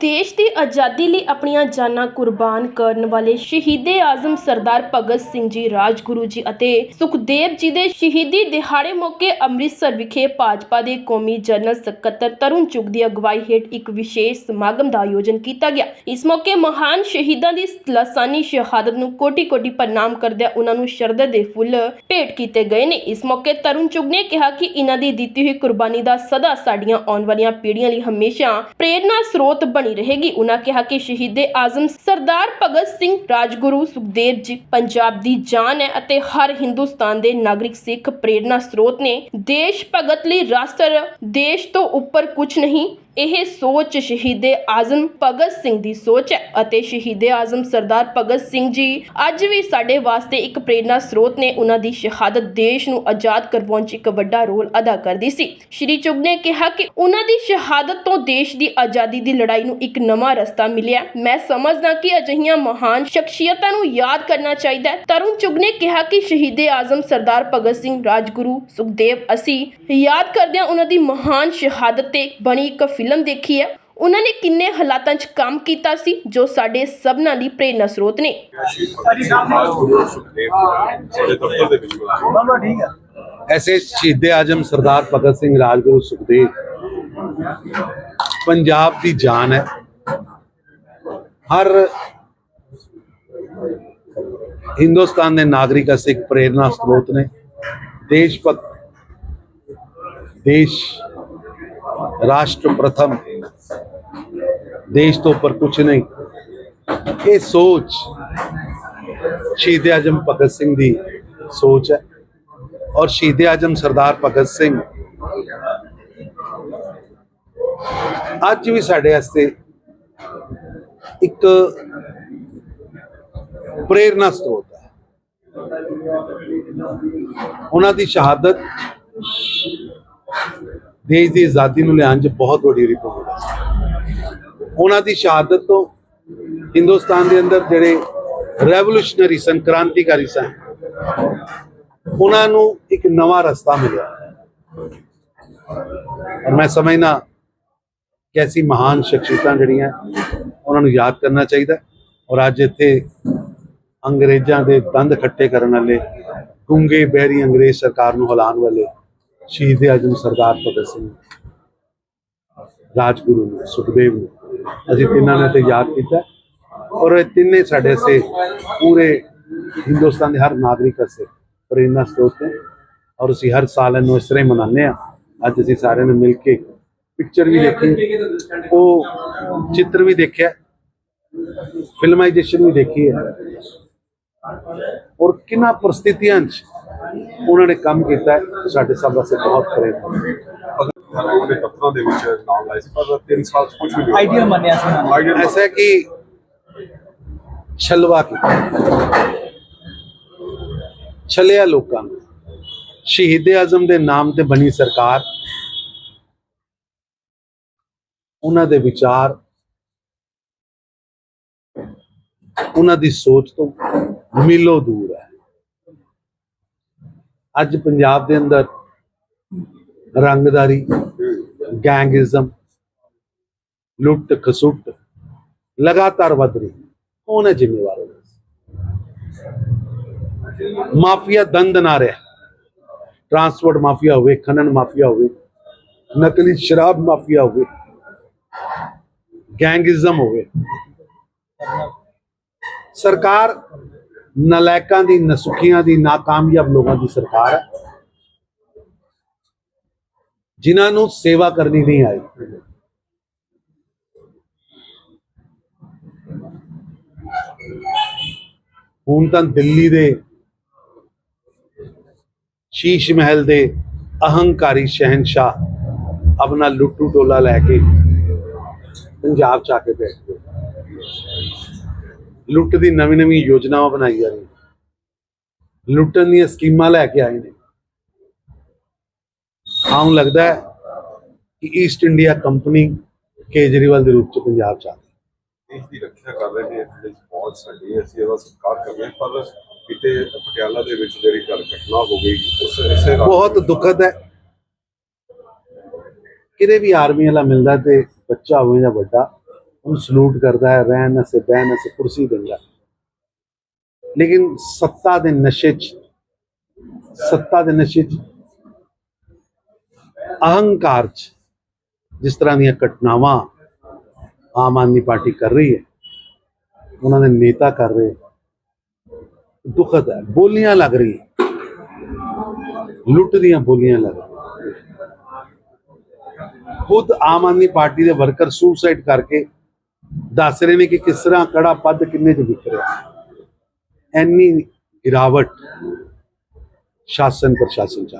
ਦੇਸ਼ ਦੀ ਆਜ਼ਾਦੀ ਲਈ ਆਪਣੀਆਂ ਜਾਨਾਂ ਕੁਰਬਾਨ ਕਰਨ ਵਾਲੇ ਸ਼ਹੀਦੇ ਆਜ਼ਮ ਸਰਦਾਰ ਭਗਤ ਸਿੰਘ ਜੀ, ਰਾਜਗੁਰੂ ਜੀ ਅਤੇ ਸੁਖਦੇਵ ਜੀ ਦੇ ਸ਼ਹੀਦੀ ਦਿਹਾੜੇ ਮੌਕੇ ਅੰਮ੍ਰਿਤਸਰ ਵਿਖੇ ਭਾਜਪਾ ਦੇ ਕੌਮੀ ਜਨਰਲ ਸਕੱਤਰ ਤਰੁਣ ਚੁਗ ਦੀ ਅਗਵਾਈ ਹੇਠ ਇੱਕ ਵਿਸ਼ੇਸ਼ ਸਮਾਗਮ ਦਾ ਆਯੋਜਨ ਕੀਤਾ ਗਿਆ। ਇਸ ਮੌਕੇ ਮਹਾਨ ਸ਼ਹੀਦਾਂ ਦੀ ਲਾਸਾਨੀ ਸ਼ਹਾਦਤ ਨੂੰ ਕੋਟੀ-ਕੋਟੀ ਪ੍ਰਣਾਮ ਕਰਦਿਆਂ ਉਹਨਾਂ ਨੂੰ ਸ਼ਰਧਾ ਦੇ ਫੁੱਲ ਭੇਟ ਕੀਤੇ ਗਏ ਨੇ। ਇਸ ਮੌਕੇ ਤਰੁਣ ਚੁਗ ਨੇ ਕਿਹਾ ਕਿ ਇਹਨਾਂ ਦੀ ਦਿੱਤੀ ਹੋਈ ਕੁਰਬਾਨੀ ਦਾ ਸਦਾ ਸਾਡੀਆਂ ਆਉਣ ਵਾਲੀਆਂ ਪੀੜ੍ਹੀਆਂ ਲਈ ਹਮੇਸ਼ਾ ਪ੍ਰੇਰਨਾ ਸਰੋਤ ਬਣ ਰਹੇਗੀ। ਉਹਨਾਂ ਕਿਹਾ ਕਿ ਸ਼ਹੀਦੇ ਆਜ਼ਮ ਸਰਦਾਰ ਭਗਤ ਸਿੰਘ ਰਾਜਗੁਰੂ ਸੁਖਦੇਵ ਜੀ ਪੰਜਾਬ ਦੀ ਜਾਨ ਹੈ ਅਤੇ ਹਰ ਹਿੰਦੁਸਤਾਨ ਦੇ ਨਾਗਰਿਕ ਸਿੱਖ ਪ੍ਰੇਰਨਾ ਸਰੋਤ ਨੇ ਦੇਸ਼ ਭਗਤ ਲਈ ਰਾਸ਼ਟਰ, ਦੇਸ਼ ਤੋਂ ਉੱਪਰ ਕੁਝ ਨਹੀਂ ਇਹ ਸੋਚ ਸ਼ਹੀਦੇ ਆਜ਼ਮ ਭਗਤ ਸਿੰਘ ਦੀ ਸੋਚ ਹੈ ਅਤੇ ਸ਼ਹੀਦੇ ਆਜ਼ਮ ਸਰਦਾਰ ਭਗਤ ਸਿੰਘ ਜੀ ਅੱਜ ਵੀ ਸਾਡੇ ਵਾਸਤੇ ਇੱਕ ਪ੍ਰੇਰਨਾ ਸਰੋਤ ਨੇ ਉਹਨਾਂ ਦੀ ਸ਼ਹਾਦਤ ਦੇਸ਼ ਨੂੰ ਆਜ਼ਾਦ ਕਰਵਾਉਣ 'ਚ ਇੱਕ ਵੱਡਾ ਰੋਲ ਅਦਾ ਕਰਦੀ ਸੀ। ਸ਼੍ਰੀ ਚੁਗ ਨੇ ਕਿਹਾ ਕਿ ਉਹਨਾਂ ਦੀ ਸ਼ਹਾਦਤ ਤੋਂ ਦੇਸ਼ ਦੀ ਆਜ਼ਾਦੀ ਦੀ ਲੜਾਈ ਨੂੰ ਇੱਕ ਨਵਾਂ ਰਸਤਾ ਮਿਲਿਆ। ਮੈਂ ਸਮਝਦਾ ਕਿ ਅਜਿਹੀਆਂ ਮਹਾਨ ਸ਼ਖਸੀਅਤਾਂ ਨੂੰ ਯਾਦ ਕਰਨਾ ਚਾਹੀਦਾ ਹੈ। ਤਰੁਣ ਚੁਗ ਨੇ ਕਿਹਾ ਕਿ ਸ਼ਹੀਦੇ ਆਜ਼ਮ ਸਰਦਾਰ ਭਗਤ ਸਿੰਘ ਰਾਜਗੁਰੂ ਸੁਖਦੇਵ ਅਸੀਂ ਯਾਦ ਕਰਦੇ ਹਾਂ ਉਹਨਾਂ ਦੀ ਮਹਾਨ ਸ਼ਹਾਦਤ ਤੇ ਬਣੀ ਇੱਕ ਫਿਲਮ ਦੇਖੀ ਹੈ ਉਹਨਾਂ ਨੇ ਕਿੰਨੇ ਹਾਲਾਤਾਂ 'ਚ ਕੰਮ ਕੀਤਾ ਸੀ ਜੋ ਸਾਡੇ ਸਭਨਾਂ ਲਈ ਪ੍ਰੇਰਨਾ ਸਰੋਤ ਨੇ। ਐਸੇ ਸ਼ਹੀਦੇ ਆਜਮ ਸਰਦਾਰ ਭਗਤ ਸਿੰਘ ਰਾਜਗੁਰੂ ਸੁਖਦੇਵ। ਪੰਜਾਬ ਦੀ ਜਾਨ ਹੈ। ਹਰ ਹਿੰਦੁਸਤਾਨ ਦੇ ਨਾਗਰਿਕ ਅਸੇ ਇੱਕ ਪ੍ਰੇਰਨਾ ਸਰੋਤ ਨੇ। ਦੇਸ਼ ਭਗਤ ਦੇਸ਼ ਰਾਸ਼ਟਰ ਪ੍ਰਥਮ। ਦੇਸ਼ ਤੋਂ ਉੱਪਰ ਕੁਝ ਨਹੀਂ। ਇਹ ਸੋਚ ਸ਼ਹੀਦ ਆਜਮ ਭਗਤ ਸਿੰਘ ਦੀ ਸੋਚ ਹੈ ਔਰ ਸ਼ਹੀਦ ਆਜਮ ਸਰਦਾਰ ਭਗਤ ਸਿੰਘ ਅੱਜ ਵੀ ਸਾਡੇ ਵਾਸਤੇ ਇੱਕ ਪ੍ਰੇਰਨਾ ਸਰੋਤ ਹੈ। ਉਹਨਾਂ ਦੀ ਸ਼ਹਾਦਤ ਦੇਸ਼ ਦੀ ਆਜ਼ਾਦੀ ਨੂੰ ਲਿਆਉਣ 'ਚ ਬਹੁਤ ਵੱਡੀ ਰਿਪੋਰਟ ਹੈ ਉਹਨਾਂ ਦੀ ਸ਼ਹਾਦਤ ਤੋਂ ਹਿੰਦੁਸਤਾਨ ਦੇ ਅੰਦਰ ਜਿਹੜੇ ਰੈਵੋਲੂਸ਼ਨਰੀ ਸਨ ਕ੍ਰਾਂਤੀਕਾਰੀ ਸਨ, ਉਹਨਾਂ ਨੂੰ ਇੱਕ ਨਵਾਂ ਰਸਤਾ ਮਿਲਿਆ। ਔਰ ਮੈਂ ਸਮਝਦਾ ਕਿ ਐਸੀ ਮਹਾਨ ਸ਼ਖਸੀਅਤਾਂ ਜਿਹੜੀਆਂ ਉਹਨਾਂ ਨੂੰ ਯਾਦ ਕਰਨਾ ਚਾਹੀਦਾ ਔਰ ਅੱਜ ਇੱਥੇ ਅੰਗਰੇਜ਼ਾਂ ਦੇ ਦੰਦ ਖੱਟੇ ਕਰਨ ਵਾਲੇ ਗੁੰਗੇ ਬਹਿਰੀ ਅੰਗਰੇਜ਼ ਸਰਕਾਰ ਨੂੰ ਹਿਲਾਉਣ ਵਾਲੇ ਸ਼ਹੀਦ ਆਜਮ ਸਰਦਾਰ ਭਗਤ ਸਿੰਘ, ਰਾਜਗੁਰੂ ਨੂੰ, ਸੁਖਦੇਵ ਨੂੰ। ਅਸੀਂ ਤਿੰਨਾਂ ਨੇ ਤੇ ਯਾਦ ਕੀਤਾ। ਔਰ ਇਹ ਤਿੰਨੇ ਸਾਡੇ ਸੇ ਪੂਰੇ ਹਿੰਦੁਸਤਾਨ ਦੇ ਹਰ ਨਾਗਰਿਕ ਸੇ ਪ੍ਰੇਰਨਾ ਸਰੋਤ ਨੇ। ਔਰ ਅਸੀਂ ਹਰ ਸਾਲ ਇਹਨੂੰ ਇਸ ਤਰ੍ਹਾਂ ਹੀ ਮਨਾਉਂਦੇ ਆ ਅੱਜ ਅਸੀਂ ਸਾਰਿਆਂ ਨੇ ਮਿਲ ਕੇ ਪਿਕਚਰ ਵੀ ਦੇਖੀ। ਉਹ ਚਿੱਤਰ ਵੀ ਦੇਖਿਆ। ਫਿਲਮਾਈਜੇਸ਼ਨ ਵੀ ਦੇਖੀ ਹੈ। ਔਰ ਕਿੰਨਾ ਪ੍ਰਸਥਿਤੀਆਂ 'ਚ ਉਹਨਾਂ ਨੇ ਕੰਮ ਕੀਤਾ ਸਾਡੇ ਸਭ ਵਾਸਤੇ ਬਹੁਤ ਪ੍ਰੇਰਨਾ ਉਹਦੇ ਦਫ਼ਤਰਾਂ ਦੇ ਵਿੱਚ ਨਾਮ ਲਾਇਆ ਸੀ ਪਰ 3 ਸਾਲ ਕੁਝ ਵੀ ਨਹੀਂ। ਆਈਡੀਅਲ ਮੰਨਿਆ ਸੀ ਐਸਾ ਕਿ ਛਲਵਾ ਕੀਤਾ ਛਲਿਆ ਲੋਕਾਂ ਨੂੰ ਸ਼ਹੀਦ ਆਜ਼ਮ ਦੇ ਨਾਮ ਤੇ ਬਣੀ ਸਰਕਾਰ ਉਹਨਾਂ ਦੇ ਵਿਚਾਰ ਉਹਨਾਂ ਦੀ ਸੋਚ ਤੋਂ ਮਿਲੋ ਦੂਰ ਹੈ। ਅੱਜ ਪੰਜਾਬ ਦੇ ਅੰਦਰ ਰੰਗਦਾਰੀ ਗੈਂਗਿਜ਼ਮ ਲੁੱਟ, ਖਸੁੱਟ ਲਗਾਤਾਰ ਵੱਧ ਰਹੀ ਕੌਣ ਹੈ ਜ਼ਿੰਮੇਵਾਰ ਮਾਫੀਆ ਦੰਦ ਨਾ ਰਿਹਾ। ਟਰਾਂਸਪੋਰਟ ਮਾਫੀਆ ਹੋਵੇ, ਖਨਨ ਮਾਫੀਆ ਹੋਵੇ, ਨਕਲੀ ਸ਼ਰਾਬ ਮਾਫੀਆ ਹੋਵੇ ਗੈਂਗਿਜ਼ਮ ਹੋਵੇ। ਸਰਕਾਰ ਨਲਾਇਕਾਂ ਦੀ, ਨਸੁਖੀਆਂ ਦੀ ਨਾਕਾਮਯਾਬ ਲੋਕਾਂ ਦੀ ਸਰਕਾਰ ਹੈ। ਜਿਨ੍ਹਾਂ ਨੂੰ ਸੇਵਾ ਕਰਨੀ ਨਹੀਂ ਆਈ। ਹੁਣ ਤਾਂ ਦਿੱਲੀ ਦੇ ਸ਼ੀਸ਼ ਮਹਿਲ ਦੇ ਅਹੰਕਾਰੀ ਸ਼ਹਿਨशाह ਆਪਣਾ ਲੁੱਟੂ ਟੋਲਾ ਲੈ ਕੇ ਪੰਜਾਬ ਚ ਆ ਕੇ ਬੈਠ ਗਏ। ਲੁੱਟ ਦੀ ਨਵੀਂ ਨਵੀਂ ਯੋਜਨਾਵਾਂ ਬਣਾਈ ਜਾ ਰਹੀਆਂ ਲੁੱਟਣ ਦੀਆਂ ਸਕੀਮਾਂ ਲੈ ਕੇ ਆਏ ਨੇ। ਆਉਂ ਲੱਗਦਾ ਹੈ ਕਿ ਈਸਟ ਇੰਡੀਆ ਕੰਪਨੀ ਕੇਜਰੀਵਾਲ ਦੇ ਰੂਪ ਚ ਪੰਜਾਬ ਚ ਆ ਗਈ। ਦੇਸ਼ ਦੀ ਰੱਖਿਆ ਕਰ ਰਹੇ ਨੇ ਜਿਹੜੇ ਫੌਜ ਸਾਡੀ ਅਸੀਂ ਇਹਦਾ ਸਤਿਕਾਰ ਕਰਦੇ ਹਾਂ, ਪਰ ਕਿਤੇ ਪਟਿਆਲਾ ਦੇ ਵਿੱਚ ਜਿਹੜੀ ਗੱਲ ਘਟਨਾ ਹੋ ਗਈ ਉਸ ਇਸੇ ਰਾਤ ਬਹੁਤ ਦੁਖਦ ਹੈ। ਕਿਤੇ ਵੀ ਆਰਮੀ ਵਾਲਾ ਮਿਲਦਾ ਤੇ ਬੱਚਾ ਹੋਵੇ ਜਾਂ ਵੱਡਾ ਉਹਨੂੰ ਸਲੂਟ ਕਰਦਾ ਹੈ ਰਹਿਣ ਵਾਸਤੇ ਬਹਿਣ ਵਾਸਤੇ ਕੁਰਸੀ ਦਿੰਦਾ ਲੇਕਿਨ ਸੱਤਾ ਦੇ ਨਸ਼ੇ 'ਚ ਸੱਤਾ ਦੇ ਨਸ਼ੇ 'ਚ ਅਹੰਕਾਰ 'ਚ ਜਿਸ ਤਰ੍ਹਾਂ ਦੀਆਂ ਘਟਨਾਵਾਂ ਆਮ ਆਦਮੀ ਪਾਰਟੀ ਕਰ ਰਹੀ ਹੈ ਉਹਨਾਂ ਦੇ ਨੇਤਾ ਕਰ ਰਹੇ ਦੁਖਦ ਹੈ ਬੋਲੀਆਂ ਲੱਗ ਰਹੀ ਲੁੱਟ ਦੀਆਂ ਬੋਲੀਆਂ ਲੱਗ ਰਹੀਆਂ ਖੁਦ ਆਮ ਆਦਮੀ ਪਾਰਟੀ ਦੇ ਵਰਕਰ ਸੁਸਾਈਡ ਕਰਕੇ ਦੱਸ ਰਹੇ ਨੇ ਕਿ ਕਿਸ ਤਰ੍ਹਾਂ ਕੜਾ ਪੱਦ ਕਿੰਨੇ ਚ ਵਿਕ ਰਿਹਾ। ਐਨੀ ਗਿਰਾਵਟ ਸ਼ਾਸਨ ਪ੍ਰਸ਼ਾਸਨ ਚ